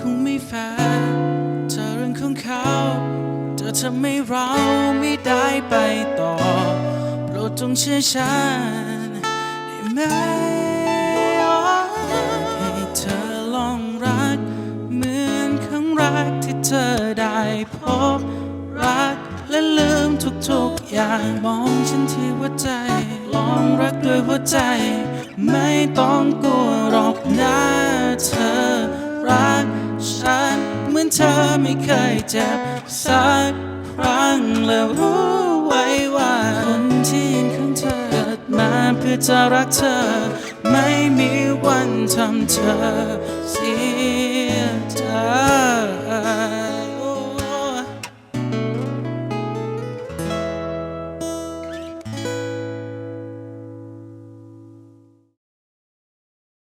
คงไม่แฟร์เธอเรื่องของเขาเธอทำให้เราไม่ได้ไปต่อโปรดจงเชื่อฉันได้ไหมให้เธอลองรัก เหมือนครั้งแรกที่เธอได้พบรักและลืมทุกๆอย่างมองฉันที่หัวใจ ลองรักด้วยหัวใจ ไม่ต้องกลัว เหมือนเธอไม่เคยเจ็บสักครั้งแล้วรู้ไว้ว่าคนที่ยืนข้างเธอเกิดมาเพื่อจะรักเธอ ไม่มีวันทำเธอเสีย